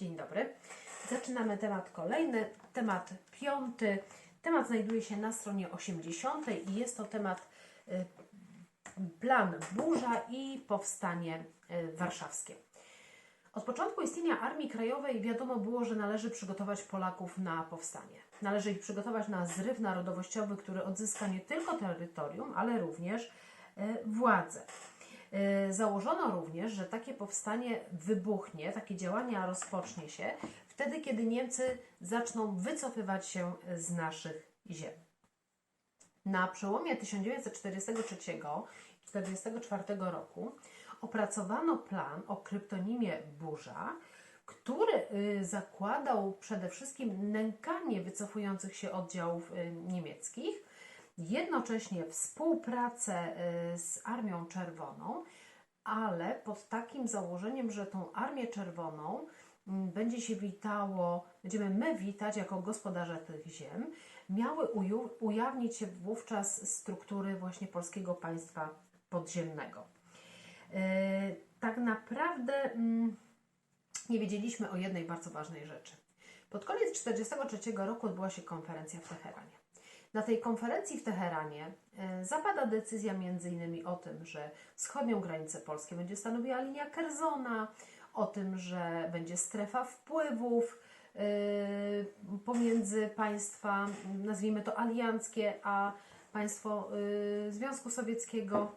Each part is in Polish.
Dzień dobry. Zaczynamy temat kolejny, temat piąty. Temat znajduje się na stronie 80 i jest to temat y, plan burza i powstanie y, warszawskie. Od początku istnienia Armii Krajowej wiadomo było, że należy przygotować Polaków na powstanie. Należy ich przygotować na zryw narodowościowy, który odzyska nie tylko terytorium, ale również y, władzę. Y, Założono również, że takie powstanie wybuchnie, takie działania rozpocznie się wtedy, kiedy Niemcy zaczną wycofywać się z naszych ziem. Na przełomie 1943 i 1944 roku opracowano plan o kryptonimie Burza, który y, zakładał przede wszystkim nękanie wycofujących się oddziałów y, niemieckich, jednocześnie współpracę y, z Armią Czerwoną, ale pod takim założeniem, że tą Armię Czerwoną mm, będzie się witało, będziemy my witać jako gospodarze tych ziem, miały ujawnić się wówczas struktury właśnie polskiego państwa podziemnego. E, Tak naprawdę mm, nie wiedzieliśmy o jednej bardzo ważnej rzeczy. Pod koniec 1943 roku odbyła się konferencja w Teheranie. Na tej konferencji w Teheranie e, zapada decyzja innymi o tym, że wschodnią granicę Polski będzie stanowiła linia Kerzona, o tym, że będzie strefa wpływów e, pomiędzy państwa, nazwijmy to alianckie, a państwo e, Związku Sowieckiego.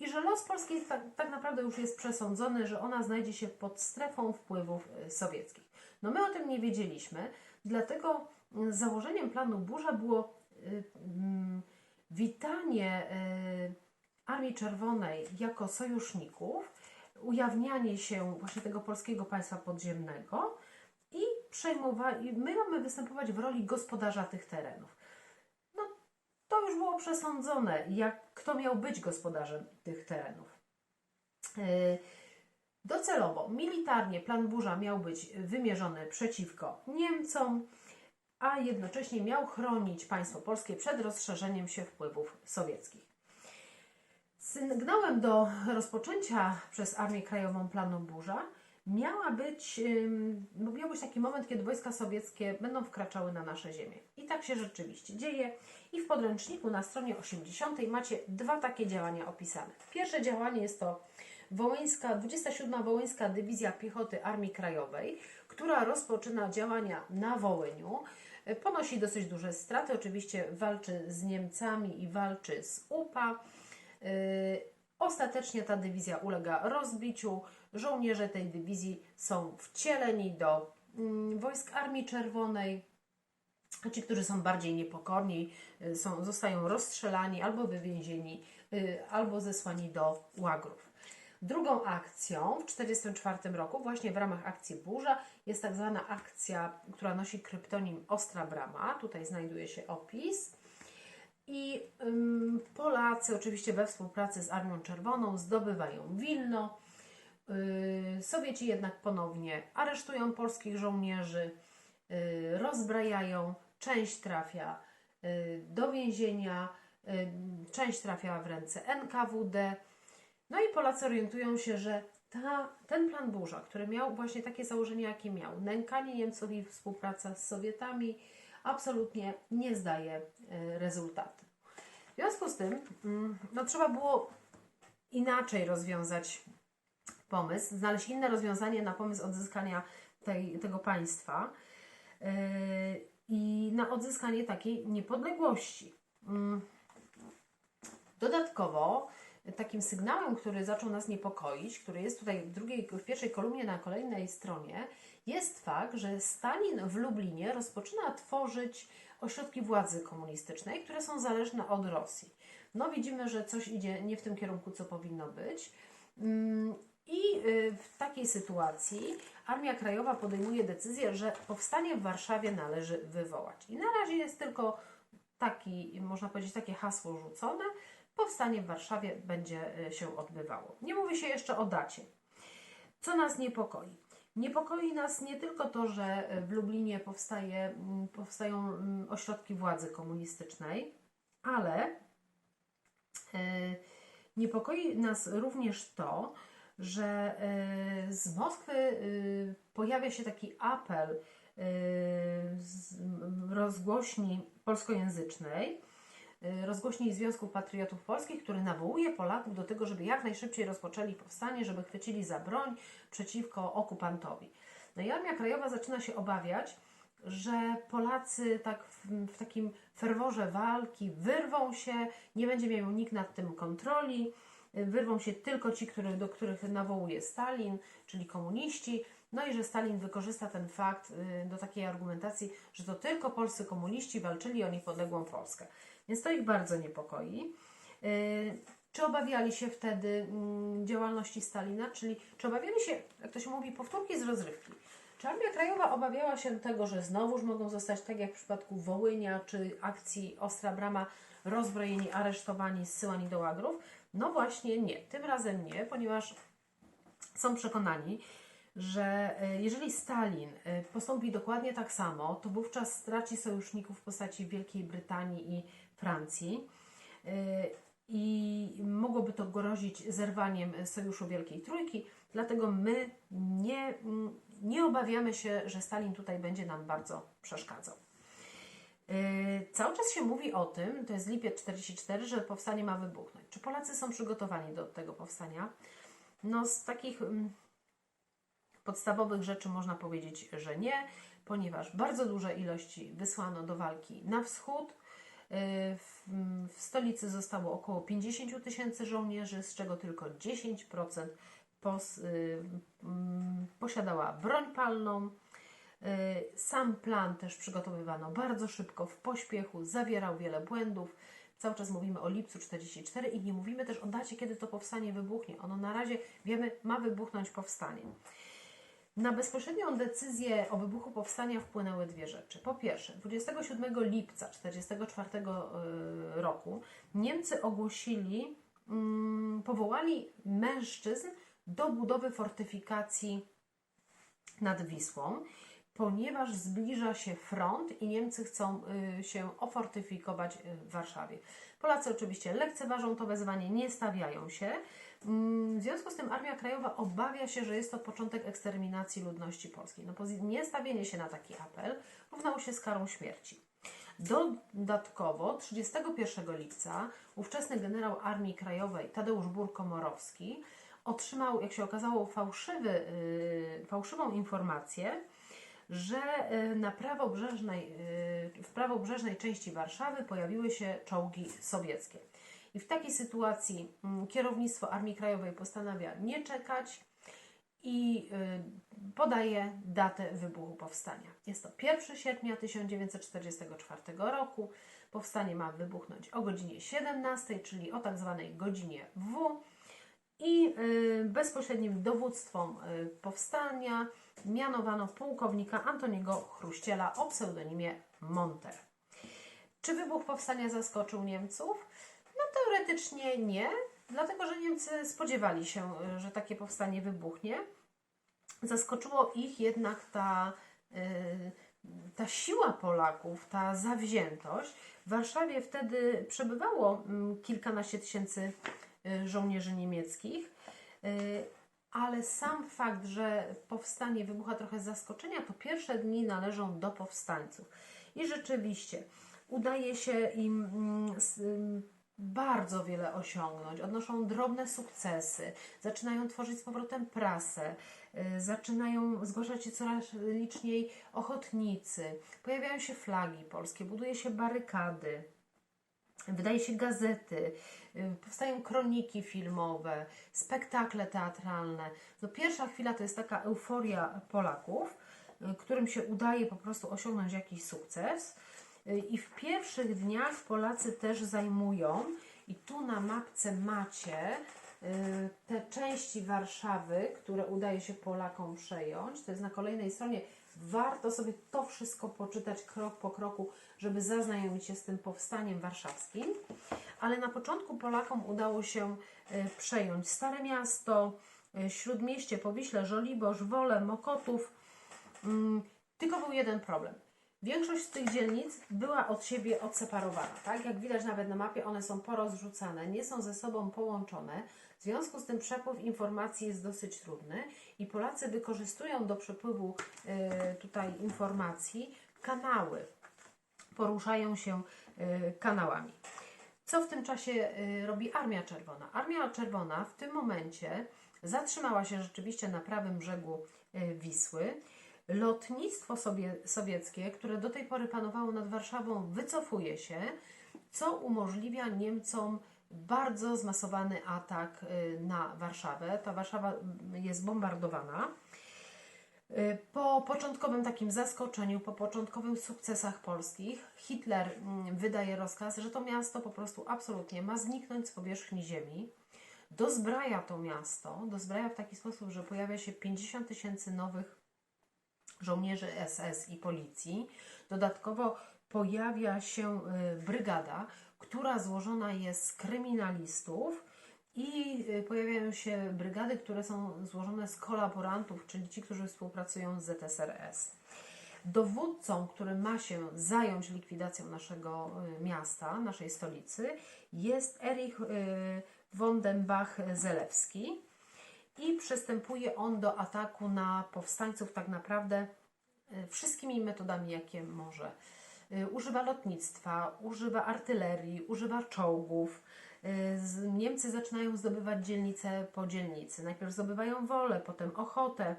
I że los Polski tak, tak naprawdę już jest przesądzony, że ona znajdzie się pod strefą wpływów sowieckich. No my o tym nie wiedzieliśmy, dlatego założeniem planu Burza było witanie y, Armii Czerwonej jako sojuszników, ujawnianie się właśnie tego polskiego państwa podziemnego i przejmowanie, my mamy występować w roli gospodarza tych terenów. No, to już było przesądzone, jak, kto miał być gospodarzem tych terenów. Docelowo, militarnie plan burza miał być wymierzony przeciwko Niemcom, a jednocześnie miał chronić państwo polskie przed rozszerzeniem się wpływów sowieckich. Sygnałem do rozpoczęcia przez Armię Krajową planu burza miała być, miał być taki moment, kiedy wojska sowieckie będą wkraczały na nasze ziemię. I tak się rzeczywiście dzieje. I w podręczniku na stronie 80 macie dwa takie działania opisane. Pierwsze działanie jest to Wołyńska, 27. Wołyńska Dywizja Piechoty Armii Krajowej, która rozpoczyna działania na Wołyniu. Ponosi dosyć duże straty, oczywiście walczy z Niemcami i walczy z UPA. Yy, Ostatecznie ta dywizja ulega rozbiciu. Żołnierze tej dywizji są wcieleni do mm, wojsk Armii Czerwonej. Ci, którzy są bardziej niepokorni, y, są, zostają rozstrzelani albo wywiezieni, y, albo zesłani do łagrów. Drugą akcją w 1944 roku, właśnie w ramach akcji Burza, jest tak zwana akcja, która nosi kryptonim Ostra Brama. Tutaj znajduje się opis. I Polacy, oczywiście we współpracy z Armią Czerwoną, zdobywają Wilno. Yy, Sowieci jednak ponownie aresztują polskich żołnierzy, yy, rozbrajają, część trafia yy, do więzienia, część trafia w ręce NKWD. No i Polacy orientują się, że ta, ten plan burza, który miał właśnie takie założenie, jakie miał, nękanie Niemców i współpraca z Sowietami, absolutnie nie zdaje y, rezultatu. W związku z tym, mm, no, trzeba było inaczej rozwiązać pomysł, znaleźć inne rozwiązanie na pomysł odzyskania tej, tego państwa yy, i na odzyskanie takiej niepodległości. Mm. Dodatkowo takim sygnałem, który zaczął nas niepokoić, który jest tutaj w, drugiej, w pierwszej kolumnie na kolejnej stronie, jest fakt, że Stalin w Lublinie rozpoczyna tworzyć ośrodki władzy komunistycznej, które są zależne od Rosji. No widzimy, że coś idzie nie w tym kierunku, co powinno być. Mm, I y, w takiej sytuacji Armia Krajowa podejmuje decyzję, że powstanie w Warszawie należy wywołać. I na razie jest tylko taki, można powiedzieć, takie hasło rzucone. Powstanie w Warszawie będzie y, się odbywało. Nie mówi się jeszcze o dacie. Co nas niepokoi? Niepokoi nas nie tylko to, że w Lublinie powstaje, powstają ośrodki władzy komunistycznej, ale e, niepokoi nas również to, że z Moskwy pojawia się taki apel z rozgłośni polskojęzycznej, rozgłośni Związku Patriotów Polskich, który nawołuje Polaków do tego, żeby jak najszybciej rozpoczęli powstanie, żeby chwycili za broń przeciwko okupantowi. No i Armia Krajowa zaczyna się obawiać, że Polacy tak w, w takim ferworze walki wyrwą się, nie będzie miał nikt nad tym kontroli, y, wyrwą się tylko ci, który, do których nawołuje Stalin, czyli komuniści, no i że Stalin wykorzysta ten fakt y, do takiej argumentacji, że to tylko polscy komuniści walczyli o niepodległą Polskę. Więc to ich bardzo niepokoi. Y, Czy obawiali się wtedy mm, działalności Stalina, czyli czy obawiali się, jak to się mówi, powtórki z rozrywki? Czy Armia Krajowa obawiała się tego, że znowuż mogą zostać, tak jak w przypadku Wołynia czy akcji Ostra Brama, rozbrojeni, aresztowani, zsyłani do łagrów? No właśnie nie, tym razem nie, ponieważ są przekonani, że e, jeżeli Stalin e, postąpi dokładnie tak samo, to wówczas straci sojuszników w postaci Wielkiej Brytanii i Francji e, i mogłoby to grozić zerwaniem sojuszu Wielkiej Trójki, dlatego my nie, mm, nie obawiamy się, że Stalin tutaj będzie nam bardzo przeszkadzał. Cały czas się mówi o tym, to jest lipiec 44, że powstanie ma wybuchnąć. Czy Polacy są przygotowani do tego powstania? No z takich mm, podstawowych rzeczy można powiedzieć, że nie, ponieważ bardzo duże ilości wysłano do walki na wschód. Yy, W, w stolicy zostało około 50 tysięcy żołnierzy, z czego tylko 10% pos, yy, mm, posiadała broń palną. Yy, Sam plan też przygotowywano bardzo szybko, w pośpiechu, zawierał wiele błędów. Cały czas mówimy o lipcu 44 i nie mówimy też o dacie, kiedy to powstanie wybuchnie. Ono na razie, wiemy, ma wybuchnąć powstanie. Na bezpośrednią decyzję o wybuchu powstania wpłynęły dwie rzeczy. Po pierwsze, 27 lipca 1944 roku Niemcy ogłosili, mm, powołali mężczyzn do budowy fortyfikacji nad Wisłą, ponieważ zbliża się front i Niemcy chcą y, się ofortyfikować y, w Warszawie. Polacy oczywiście lekceważą to wezwanie, nie stawiają się. Mm, W związku z tym Armia Krajowa obawia się, że jest to początek eksterminacji ludności polskiej. No, niestawienie się na taki apel równało się z karą śmierci. Dodatkowo 31 lipca ówczesny generał Armii Krajowej Tadeusz Burkomorowski otrzymał, jak się okazało, fałszywy, yy, fałszywą informację, że y, na prawobrzeżnej, y, w prawobrzeżnej części Warszawy pojawiły się czołgi sowieckie. I w takiej sytuacji mm, kierownictwo Armii Krajowej postanawia nie czekać i y, podaje datę wybuchu powstania. Jest to 1 sierpnia 1944 roku. Powstanie ma wybuchnąć o godzinie 17, czyli o tak zwanej godzinie W. I y, bezpośrednim dowództwem y, powstania mianowano pułkownika Antoniego Chruściela o pseudonimie Monter. Czy wybuch powstania zaskoczył Niemców? No teoretycznie nie, dlatego że Niemcy spodziewali się, że takie powstanie wybuchnie. Zaskoczyło ich jednak ta, y, ta siła Polaków, ta zawziętość. W Warszawie wtedy przebywało mm, kilkanaście tysięcy y, żołnierzy niemieckich, y, ale sam fakt, że powstanie wybucha trochę z zaskoczenia, to pierwsze dni należą do powstańców. I rzeczywiście udaje się im mm, ym, bardzo wiele osiągnąć. Odnoszą drobne sukcesy, zaczynają tworzyć z powrotem prasę, y, zaczynają zgłaszać się coraz liczniej ochotnicy, pojawiają się flagi polskie, buduje się barykady. Wydaje się gazety, y, powstają kroniki filmowe, spektakle teatralne. No pierwsza chwila to jest taka euforia Polaków, y, którym się udaje po prostu osiągnąć jakiś sukces. I w pierwszych dniach Polacy też zajmują, i tu na mapce macie y, te części Warszawy, które udaje się Polakom przejąć. To jest na kolejnej stronie. Warto sobie to wszystko poczytać krok po kroku, żeby zaznajomić się z tym powstaniem warszawskim. Ale na początku Polakom udało się y, przejąć Stare Miasto, y, Śródmieście, Powiśle, Żoliborz, Wolę, Mokotów. Mm, Tylko był jeden problem. Większość z tych dzielnic była od siebie odseparowana. Tak? Jak widać nawet na mapie, one są porozrzucane, nie są ze sobą połączone. W związku z tym przepływ informacji jest dosyć trudny i Polacy wykorzystują do przepływu e, tutaj informacji kanały. Poruszają się e, kanałami. Co w tym czasie e, robi Armia Czerwona? Armia Czerwona w tym momencie zatrzymała się rzeczywiście na prawym brzegu Wisły. Lotnictwo sobie, sowieckie, które do tej pory panowało nad Warszawą, wycofuje się, co umożliwia Niemcom bardzo zmasowany atak y, na Warszawę. Ta Warszawa mm, jest bombardowana. Y, Po początkowym takim zaskoczeniu, po początkowych sukcesach polskich, Hitler mm, wydaje rozkaz, że to miasto po prostu absolutnie ma zniknąć z powierzchni ziemi. Dozbraja to miasto, dozbraja w taki sposób, że pojawia się 50 tysięcy nowych żołnierzy SS i policji. Dodatkowo pojawia się y, brygada, która złożona jest z kryminalistów i y, pojawiają się brygady, które są złożone z kolaborantów, czyli ci, którzy współpracują z ZSRS. Dowódcą, który ma się zająć likwidacją naszego y, miasta, naszej stolicy, jest Erich von den Bach-Zelewski i przystępuje on do ataku na powstańców tak naprawdę y, wszystkimi metodami, jakie może. Y, Używa lotnictwa, używa artylerii, używa czołgów. Z- Niemcy zaczynają zdobywać dzielnicę po dzielnicy. Najpierw zdobywają Wolę, potem Ochotę.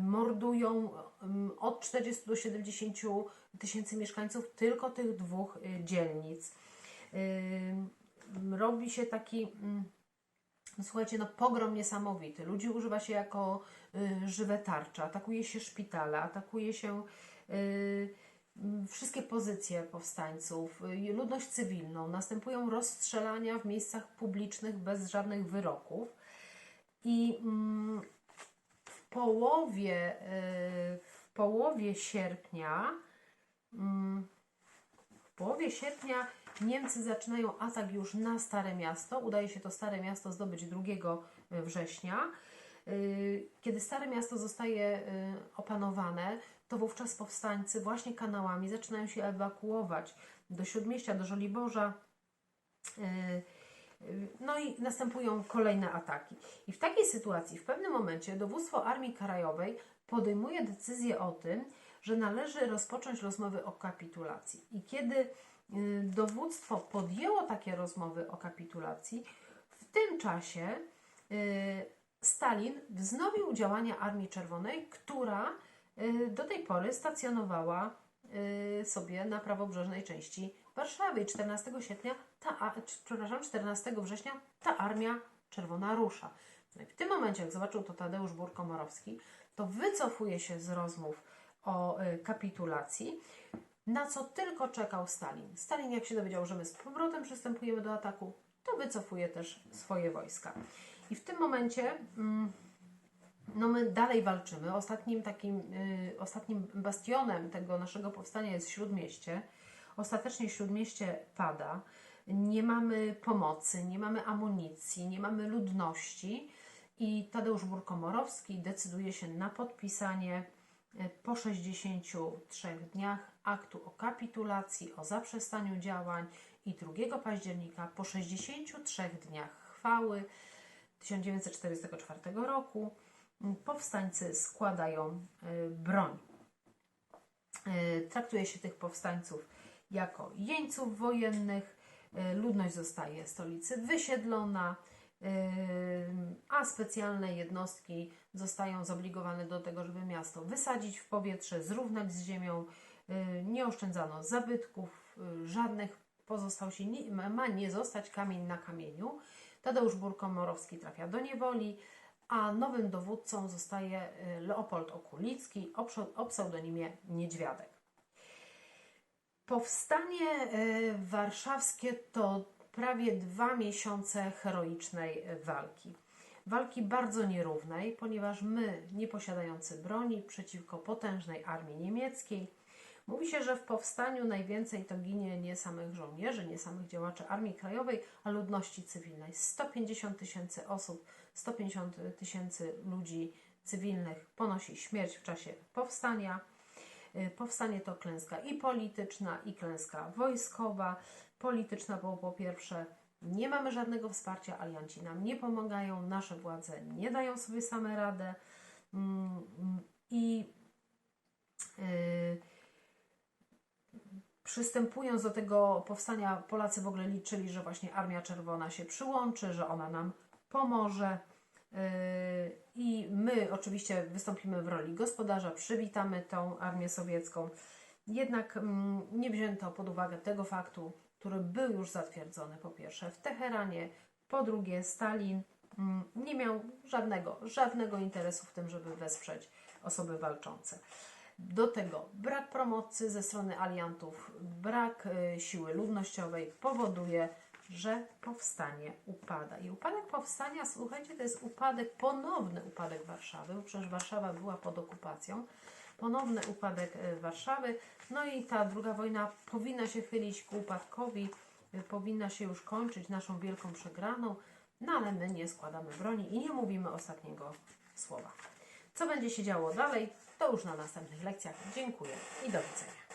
Mordują od 40 do 70 tysięcy mieszkańców tylko tych dwóch dzielnic. Robi się taki no słuchajcie, no pogrom niesamowity. Ludzi używa się jako y, żywe tarcze, atakuje się szpitale, atakuje się y, wszystkie pozycje powstańców, y, ludność cywilną. Następują rozstrzelania w miejscach publicznych bez żadnych wyroków. I mm, w połowie, y, w połowie sierpnia mm, połowie sierpnia Niemcy zaczynają atak już na Stare Miasto. Udaje się to Stare Miasto zdobyć 2 września. Yy, Kiedy Stare Miasto zostaje yy, opanowane, to wówczas powstańcy właśnie kanałami zaczynają się ewakuować do Śródmieścia, do Żoliborza. No i następują kolejne ataki. I w takiej sytuacji, w pewnym momencie, dowództwo Armii Krajowej podejmuje decyzję o tym, że należy rozpocząć rozmowy o kapitulacji. I kiedy y, dowództwo podjęło takie rozmowy o kapitulacji, w tym czasie y, Stalin wznowił działania Armii Czerwonej, która y, do tej pory stacjonowała sobie na prawobrzeżnej części Warszawy. I 14 sierpnia, ta, przepraszam, 14 września ta Armia Czerwona rusza. No w tym momencie, jak zobaczył to Tadeusz Burkomorowski, to wycofuje się z rozmów o y, kapitulacji, na co tylko czekał Stalin. Stalin, jak się dowiedział, że my z powrotem przystępujemy do ataku, to wycofuje też swoje wojska. I w tym momencie mm, no my dalej walczymy. Ostatnim takim, y, ostatnim bastionem tego naszego powstania jest Śródmieście. Ostatecznie Śródmieście pada. Nie mamy pomocy, nie mamy amunicji, nie mamy ludności i Tadeusz Burkomorowski decyduje się na podpisanie po 63 dniach aktu o kapitulacji, o zaprzestaniu działań i 2 października po 63 dniach chwały 1944 roku powstańcy składają y, broń. Y, Traktuje się tych powstańców jako jeńców wojennych. Ludność zostaje w stolicy wysiedlona, a specjalne jednostki zostają zobligowane do tego, żeby miasto wysadzić w powietrze, zrównać z ziemią. Nie oszczędzano zabytków, y, żadnych pozostał się, nie, ma nie zostać kamień na kamieniu. Tadeusz Burkomorowski trafia do niewoli, a nowym dowódcą zostaje y, Leopold Okulicki o pseudonimie Niedźwiadek. Powstanie y, warszawskie to prawie dwa miesiące heroicznej walki. Walki bardzo nierównej, ponieważ my, nie posiadający broni, przeciwko potężnej armii niemieckiej, Mówi się, że w powstaniu najwięcej to ginie nie samych żołnierzy, nie samych działaczy Armii Krajowej, a ludności cywilnej. 150 tysięcy osób, 150 tysięcy ludzi cywilnych ponosi śmierć w czasie powstania. Y, Powstanie to klęska i polityczna, i klęska wojskowa. Polityczna, bo po pierwsze Nie mamy żadnego wsparcia, alianci nam nie pomagają, nasze władze nie dają sobie same radę mm, i yy, przystępując do tego powstania, Polacy w ogóle liczyli, że właśnie Armia Czerwona się przyłączy, że ona nam pomoże. Yy, I my oczywiście wystąpimy w roli gospodarza, przywitamy tą armię sowiecką. Jednak mm, nie wzięto pod uwagę tego faktu, który był już zatwierdzony po pierwsze w Teheranie, po drugie Stalin mm, nie miał żadnego, żadnego interesu w tym, żeby wesprzeć osoby walczące. Do tego brak promocji ze strony aliantów, brak y, siły ludnościowej powoduje, że powstanie upada. I upadek powstania, słuchajcie, to jest upadek, ponowny upadek Warszawy, bo przecież Warszawa była pod okupacją. Ponowny upadek y, Warszawy. No i ta druga wojna powinna się chylić ku upadkowi, y, powinna się już kończyć naszą wielką przegraną, no ale my nie składamy broni i nie mówimy ostatniego słowa. Co będzie się działo dalej, to już na następnych lekcjach. Dziękuję i do widzenia.